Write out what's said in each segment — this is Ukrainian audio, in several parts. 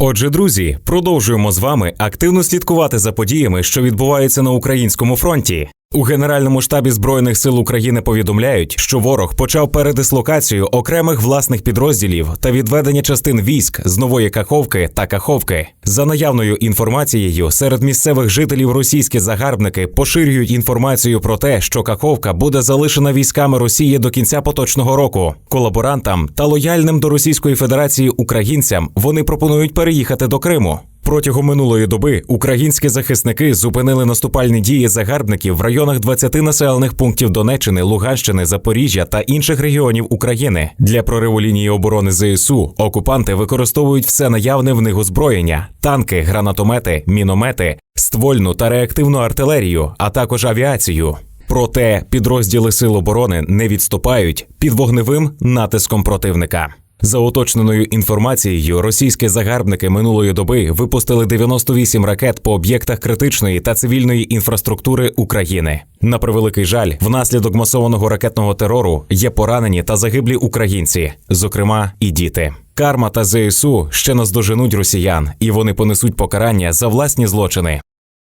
Отже, друзі, продовжуємо з вами активно слідкувати за подіями, що відбуваються на українському фронті. У Генеральному штабі збройних сил України повідомляють, що ворог почав передислокацію окремих власних підрозділів та відведення частин військ з нової Каховки та Каховки. За наявною інформацією, серед місцевих жителів російські загарбники поширюють інформацію про те, що Каховка буде залишена військами Росії до кінця поточного року. Колаборантам та лояльним до Російської Федерації українцям вони пропонують переїхати до Криму. Протягом минулої доби українські захисники зупинили наступальні дії загарбників в районах 20 населених пунктів Донеччини, Луганщини, Запоріжжя та інших регіонів України. Для прориву лінії оборони ЗСУ окупанти використовують все наявне в них озброєння: танки, гранатомети, міномети, ствольну та реактивну артилерію, а також авіацію. Проте підрозділи сил оборони не відступають під вогневим натиском противника. За уточненою інформацією, російські загарбники минулої доби випустили 98 ракет по об'єктах критичної та цивільної інфраструктури України. На превеликий жаль, внаслідок масованого ракетного терору є поранені та загиблі українці, зокрема і діти. Карма та ЗСУ ще наздоженуть росіян, і вони понесуть покарання за власні злочини.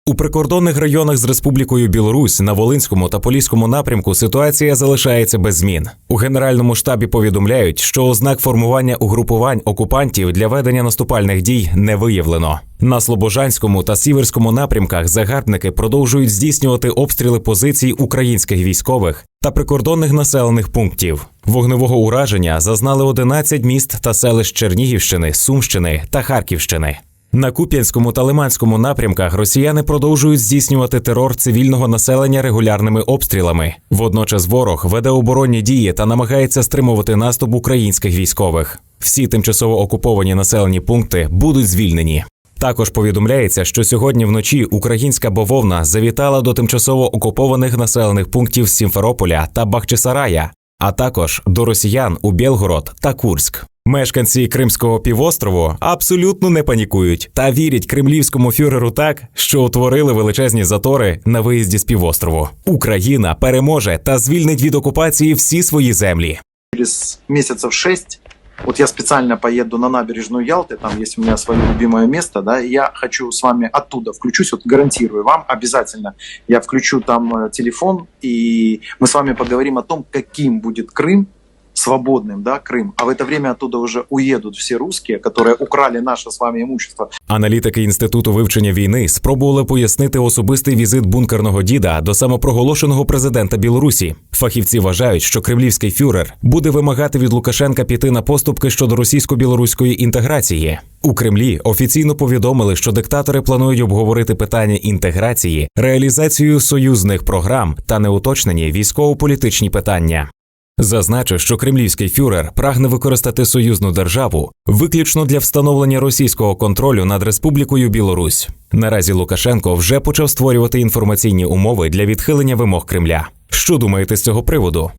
У прикордонних районах з Республікою Білорусь на Волинському та Поліському напрямку ситуація залишається без змін. У генеральному штабі повідомляють, що ознак формування угрупувань окупантів для ведення наступальних дій не виявлено. На Слобожанському та Сіверському напрямках загарбники продовжують здійснювати обстріли позицій українських військових та прикордонних населених пунктів. Вогневого ураження зазнали 11 міст та селищ Чернігівщини, Сумщини та Харківщини. На Куп'янському та Лиманському напрямках росіяни продовжують здійснювати терор цивільного населення регулярними обстрілами. Водночас ворог веде оборонні дії та намагається стримувати наступ українських військових. Всі тимчасово окуповані населені пункти будуть звільнені. Також повідомляється, що сьогодні вночі українська бавовна завітала до тимчасово окупованих населених пунктів Сімферополя та Бахчисарая, а також до росіян у Білгород та Курськ. Мешканці Кримського півострову абсолютно не панікують та вірять кремлівському фюреру так, що утворили величезні затори на виїзді з півострову. Україна переможе та звільнить від окупації всі свої землі. через месяцев шесть вот я специально поеду на набережную Ялты, там есть у меня свое любимое место, да, и я хочу с вами оттуда включусь, вот гарантирую вам обязательно, я включу там э, телефон, и мы с вами поговорим о том, каким будет Крым, свободным, да, Крым, а в это время оттуда уже уедут все русские, которые украли наше с вами имущество, Аналітики інституту вивчення війни спробували пояснити особистий візит бункерного діда до самопроголошеного президента Білорусі. Фахівці вважають, що кремлівський фюрер буде вимагати від Лукашенка піти на поступки щодо російсько-білоруської інтеграції. У Кремлі офіційно повідомили, що диктатори планують обговорити питання інтеграції, реалізацію союзних програм та неуточнені військово-політичні питання. Зазначив, що кремлівський фюрер прагне використати союзну державу виключно для встановлення російського контролю над Республікою Білорусь. Наразі Лукашенко вже почав створювати інформаційні умови для відхилення вимог Кремля. Що думаєте з цього приводу?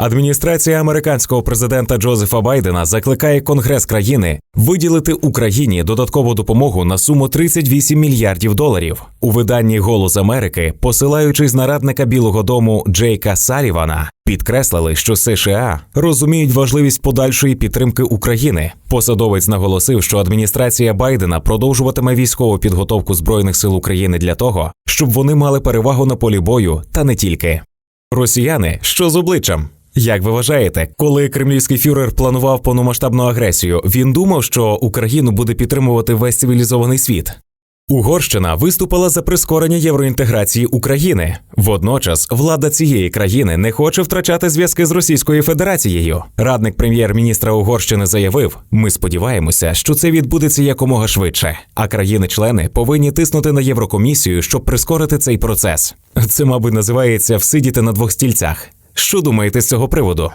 Адміністрація американського президента Джозефа Байдена закликає Конгрес країни виділити Україні додаткову допомогу на суму 38 мільярдів доларів. У виданні Голос Америки, посилаючись на радника Білого Дому Джейка Салівана, підкреслили, що США розуміють важливість подальшої підтримки України. Посадовець наголосив, що адміністрація Байдена продовжуватиме військову підготовку збройних сил України для того, щоб вони мали перевагу на полі бою та не тільки. Росіяни що з обличчям? Як ви вважаєте, коли кремлівський фюрер планував повномасштабну агресію, він думав, що Україну буде підтримувати весь цивілізований світ? Угорщина виступила за прискорення євроінтеграції України. Водночас влада цієї країни не хоче втрачати зв'язки з Російською Федерацією. Радник прем'єр-міністра Угорщини заявив: ми сподіваємося, що це відбудеться якомога швидше. А країни-члени повинні тиснути на Єврокомісію, щоб прискорити цей процес. Це, мабуть, називається всидіти на двох стільцях. Що думаєте з цього приводу?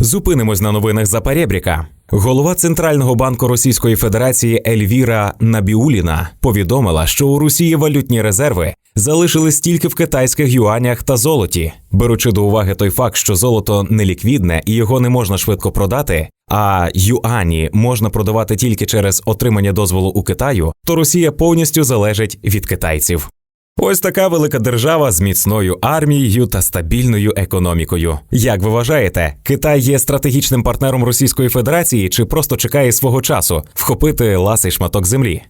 Зупинимось на новинах за Перебріка. Голова Центрального банку Російської Федерації Ельвіра Набіуліна повідомила, що у Росії валютні резерви залишились тільки в китайських юанях та золоті. Беручи до уваги той факт, що золото неліквідне і його не можна швидко продати, а юані можна продавати тільки через отримання дозволу у Китаю, то Росія повністю залежить від китайців. Ось така велика держава з міцною армією та стабільною економікою. Як ви вважаєте, Китай є стратегічним партнером Російської Федерації чи просто чекає свого часу вхопити ласий шматок землі?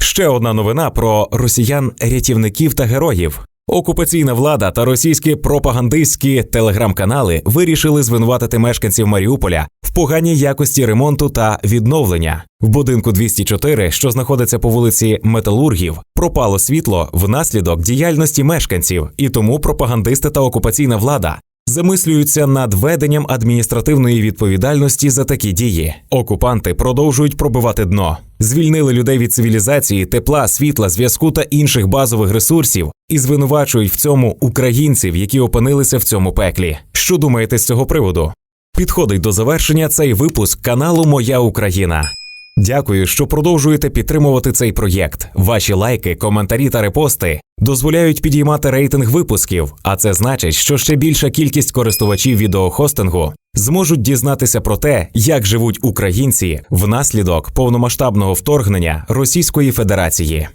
Ще одна новина про росіян-рятівників та героїв. Окупаційна влада та російські пропагандистські телеграм-канали вирішили звинуватити мешканців Маріуполя в поганій якості ремонту та відновлення. В будинку 204, що знаходиться по вулиці Металургів, пропало світло внаслідок діяльності мешканців, і тому пропагандисти та окупаційна влада замислюються над введенням адміністративної відповідальності за такі дії. Окупанти продовжують пробивати дно, звільнили людей від цивілізації, тепла, світла, зв'язку та інших базових ресурсів і звинувачують в цьому українців, які опинилися в цьому пеклі. Що думаєте з цього приводу? Підходить до завершення цей випуск каналу Моя Україна. Дякую, що продовжуєте підтримувати цей проєкт. Ваші лайки, коментарі та репости дозволяють підіймати рейтинг випусків, а це значить, що ще більша кількість користувачів відеохостингу зможуть дізнатися про те, як живуть українці внаслідок повномасштабного вторгнення Російської Федерації.